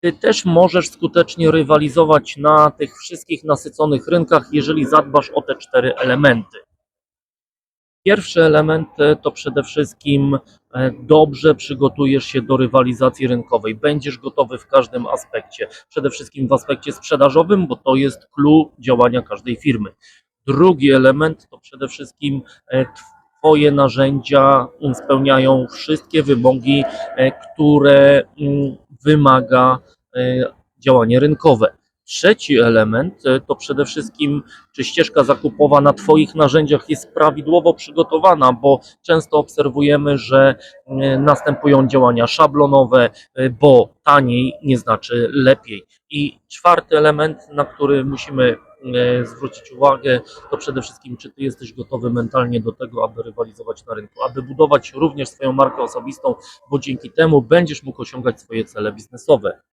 Ty też możesz skutecznie rywalizować na tych wszystkich nasyconych rynkach, jeżeli zadbasz o te cztery elementy. Pierwszy element to przede wszystkim e, dobrze przygotujesz się do rywalizacji rynkowej. Będziesz gotowy w każdym aspekcie. Przede wszystkim w aspekcie sprzedażowym, bo to jest clue działania każdej firmy. Drugi element to przede wszystkim e, Twoje narzędzia spełniają wszystkie wymogi, e, które mm, wymaga e, działanie rynkowe. Trzeci element e, to przede wszystkim, czy ścieżka zakupowa na Twoich narzędziach jest prawidłowo przygotowana, bo często obserwujemy, że e, następują działania szablonowe, e, bo taniej nie znaczy lepiej. I czwarty element, na który musimy zwrócić uwagę, to przede wszystkim, czy Ty jesteś gotowy mentalnie do tego, aby rywalizować na rynku, aby budować również swoją markę osobistą, bo dzięki temu będziesz mógł osiągać swoje cele biznesowe.